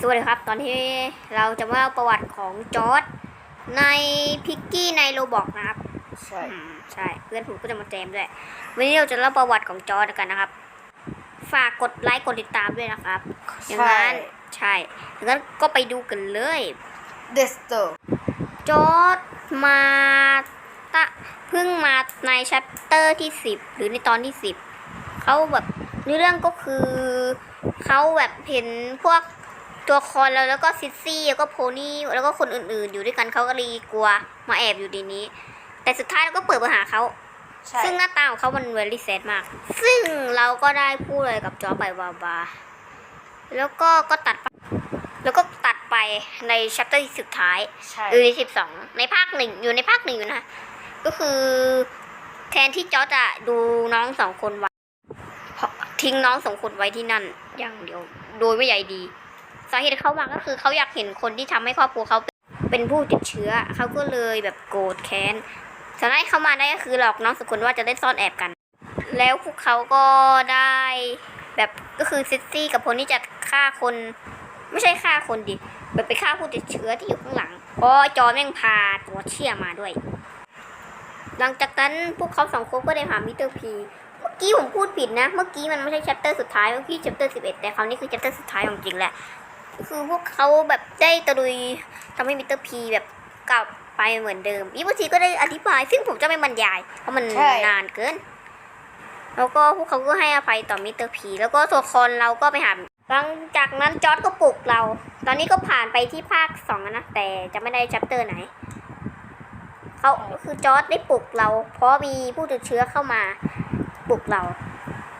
สวัสดีครับ ตอนที่เราจะมาเล่าประวัติของจอร์ดในพิกกี้ในโรบอกนะครับ ใช่อืมใช่ เพื่อนผมก็จะมาแจมด้วย วันนี้เราจะเล่าประวัติของจอร์ดกันนะครับ ฝากกดไลค์กดติดตามด้วยนะครับ อย่างใช่นั้น ใช่อย่างนั้นก็ไปดูกันเลยเดสโตจอร์ดมาตะเพิ่งมาในชัปเตอร์ที่สิบหรือในตอนที่สิบเขาแบบในเรื่องก็คือเขาแบบเห็นพวก ตัวคอนแล้วแล้วก็ซิซซี่แล้วก็โพนี่แล้วก็คนอื่นๆ อยู่ด้วยกันเขาก็เลยกลัวมาแอบอยู่ดีนี้ แต่สุดท้ายเราก็เปิดมาหาเขาใช่ซึ่งหน้าตาของเขามันเวลี่เซตมาก ซึ่งเราก็ได้พูดเลยกับจอร์จไปบาบาแล้วก็ก็ตัดไปแล้วก็ตัดไปในชัปเตอร์ที่สุดท้ายใช่อยู่ในสิบสองในภาคหนึ่งอยู่ในภาคหนึ่งอยู่นะ ก็คือแทนที่จอร์จจะดูน้องสองคนไว้เพราะทิ้งน้องสองคนไว้ที่นั่นอย่างเดียว โดยไม่ใยดี สาเหตุเขามาก็คือเขาอยากเห็นคนที่ทำให้ครอบครัวเขาเป็นผู้ติดเชื้อ เขาก็เลยแบบโกรธแค้นสาเหตุเขามาได้ก็คือหลอกน้องสองคนว่าจะได้ซ่อนแอบกัน แล้วพวกเขาก็ได้แบบก็คือซิซี่กับโพนี่จะฆ่าคน ไม่ใช่ฆ่าคนดิแบบไปฆ่าผู้ติดเชื้อที่อยู่ข้างหลังเพราะจอแม่งพาตัวเชี่ยมาด้วย หลังจากนั้นพวกเขาสองคนก็ได้หามิสเตอร์พีเมื่อกี้ผมพูดผิดนะ เมื่อกี้มันไม่ใช่ chapter สุดท้ายเมื่อกี้ chapter สิบเอ็ดแต่คราวนี้คือ chapter สุดท้ายของจริงแหละ คือพวกเขาแบบได้ตะลุยทำให้มิสเตอร์พีแบบกลับไปเหมือนเดิมอีกบางทีก็ได้อธิบาย ซึ่งผมจะไม่บรรยาย เพราะมันนานเกิน แล้วก็พวกเขาก็ให้อภัยต่อมิสเตอร์พีแล้วก็ตัวละครเราก็ไปหาหลังจากนั้นจอร์ดก็ปลุกเรา ตอนนี้ก็ผ่านไปที่ภาคสองแล้วนะ แต่จะไม่ได้ชัปเตอร์ไหน เขาคือจอร์ดได้ปลุกเรา เพราะมีผู้ติดเชื้อเข้ามาปลุกเรา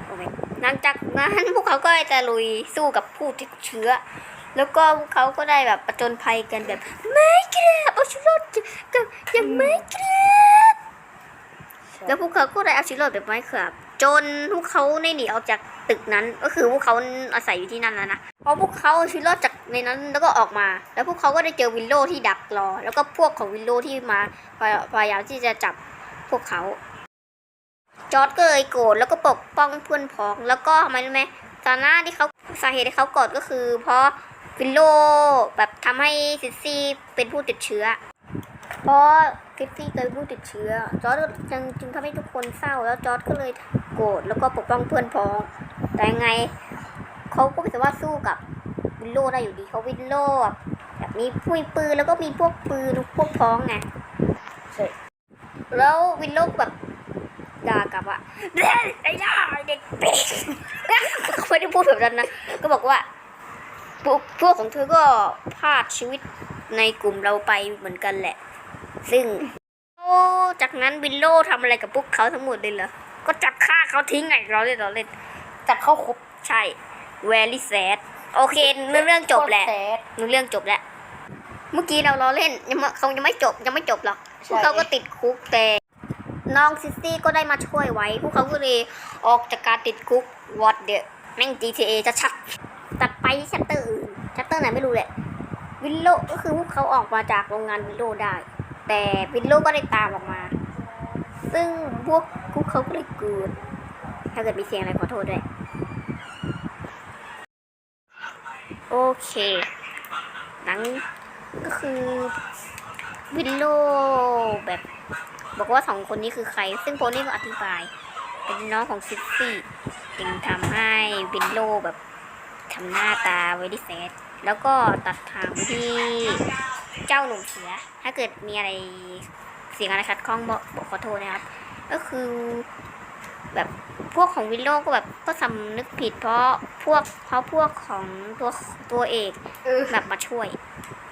โอเคหลังจากนั้นพวกเขาก็ได้จะลุยสู้กับผู้ติดเชื้อ แล้วก็พวกเขาก็ได้แบบประจนภัยกันแบบไม่กลับเอาชีวิตรอดกับยังไม่กลับแล้วพวกเขาก็ได้เอาชีวิตรอดแบบไม่ครับจนพวกเขาได้หนีออกจากตึกนั้น ก็คือพวกเขาอาศัยอยู่ที่นั่นแล้วนะพอพวกเขาเอาชีวิตรอดจากในนั้นแล้วก็ออกมา แล้วพวกเขาก็ได้เจอวินโลที่ดักรอ แล้วก็พวกของวินโลที่มาพยายามที่จะจับพวกเขาจอร์ดก็เลยโกรธแล้วก็ปกป้องเพื่อนพ้อง แล้วก็ทำไมรู้ไหมตอนหน้าที่เขาสาเหตุที่เขาโกรธก็คือ เพราะ วินโลแบบทำให้ซิซซี่เป็นผู้ติดเชื้อ เพราะซิซซี่เคยเป็นผู้ติดเชื้อ จอร์ดจึงจึงทำให้ทุกคนเศร้า แล้วจอร์ดก็เลยโกรธแล้วก็ปกป้องเพื่อนพ้อง แต่ไงเขาก็ไม่สามารถสู้กับวินโลได้อยู่ดีเขาวินโลแบบมีผู้มีปืนแล้วก็มีพวกปืนพวกพ้องไงแล้ววินโลกแบบด่ากลับว่าไอ้ด่าเด็กเป็ดเขาไม่ได้พูดแบบนั้นนะ ก็บอกว่า พวกพวกของเธอก็พลาดชีวิตในกลุ่มเราไปเหมือนกันแหละ ซึ่งโอ้จากนั้นวินโลทำอะไรกับพวกเขาทั้งหมดเลยเหรอ ก็จับฆ่าเขาทิ้งไงเราเล่นเราเล่นจับเข้าคุกใช่ very sad โอเคเรื่องเรื่องจบแหละโคตรซดเรื่องจบแล้วเมื่อกี้เราล้อเล่นยังไม่เขายังไม่จบยังไม่จบหรอกพใช่วกเขาก็ติดคุกแต่น้องซิสตี้ก็ได้มาช่วยไว้ พวกเขาก็เลยออกจากการติดคุกวอดเดอะแม่ง GTA จะชัด ตัดไปที่ชัตเตอร์อื่นชัตเตอร์ไหนไม่รู้แหละ วินโลก็คือพวกเขาออกมาจากโรงงานวินโลได้ แต่วินโลก็ได้ตามออกมา ซึ่งพวกพวกเขาก็เลยกิดถ้าเกิดมีเสียงอะไรขอโทษด้วย โอเคหลังก็คือวินโลแบบ บอกว่าสองคนนี้คือใคร ซึ่งโพนี่ก็อธิบาย เป็นน้องของซิซซี่จึงทำให้วินโลแบบ ทำหน้าตาไว้ที่แซดแล้วก็ตัดทางไปที่เจ้าหนุ่มเสือ ถ้าเกิดมีอะไรเสียงอะไรขัดข้องบอกบอกขอโทษนะครับ ก็คือแบบพวกของวินโลก็แบบก็สำนึกผิดเพราะพวกเพราะพวกของตัวตัวเอกเออแบบมาช่วย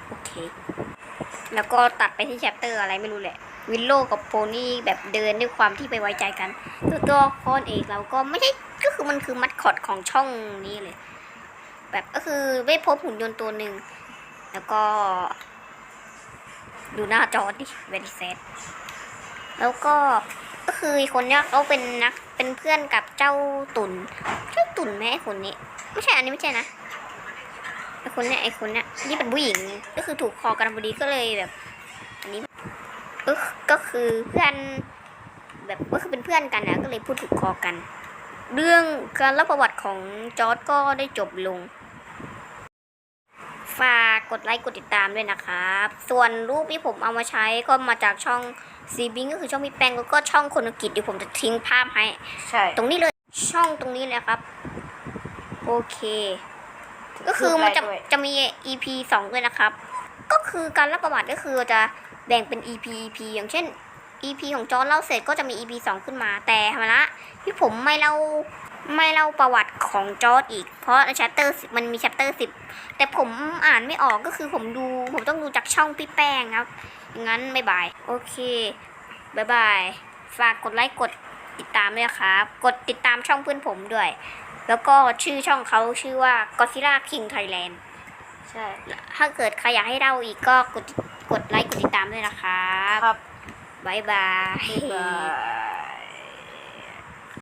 โอเค แล้วก็ตัดไปที่แชปเตอร์อะไรไม่รู้แหละ วิลโลกับโพนี่แบบเดินด้วยความที่ไปไว้ใจกัน ตัวตัวละครเอกเราก็ไม่ใช่ก็คือมันคือมัดคอดของช่องนี้เลย แบบก็คือได้พบหุ่นยนต์ตัวหนึ่ง แล้วก็ ดูหน้าจอดิเวนิเซตแล้วก็ก็คือคนเนี้ยเขาเป็นนักเป็นเพื่อนกับเจ้าตุนเจ้าตุนไหมไอ้คนนี้ ไม่ใช่อันนี้ไม่ใช่นะไอคนเนี้ยไอคนเนี้ยนี่เป็นผู้หญิงก็คือถูกคอกันพอดีก็เลยแบบ อันนี้ก็ก็คือเพื่อนแบบก็คือเป็นเพื่อนกันนะก็เลยพูดถูกคอกัน เรื่องการเล่าประวัติของจอร์ดก็ได้จบลง กดไลค์กดติดตามด้วยนะครับ ส่วนรูปที่ผมเอามาใช้ก็มาจากช่องซีบิงก็คือช่องพี่แป้งแล้วก็ช่องคนอังกฤษเดี๋ยวผมจะทิ้งภาพให้ ใช่ ตรงนี้เลยช่องตรงนี้เลยครับ โอเค ก็คือมันจะรูปไลค์ด้วยจะมี EP สองด้วยนะครับ ก็คือการเล่าประวัติก็คือจะแบ่งเป็น EP EP อย่างเช่น EP ของจอร์นเล่าเสร็จก็จะมี EP สองขึ้นมาแต่ธรรมะที่ผมไม่เล่าไม่เล่าประวัติ ของจอร์ดอีก เพราะใน chapter 10มันมี chapter สิบแต่ผมอ่านไม่ออกก็คือผมดู ผมต้องดูจากช่องพี่แป้งครับงั้นบ๊ายบาย โอเคบ๊ายบาย ฝากกดไลค์กดติดตามด้วยนะครับ กดติดตามช่องเพื่อนผมด้วย แล้วก็ชื่อช่องเขาชื่อว่า Godzilla King Thailand ใช่ ถ้าเกิดใครอยากให้เล่าอีกก็กดกดไลค์กดติดตามด้วยนะครับครับบ๊ายบายบ๊ายบาย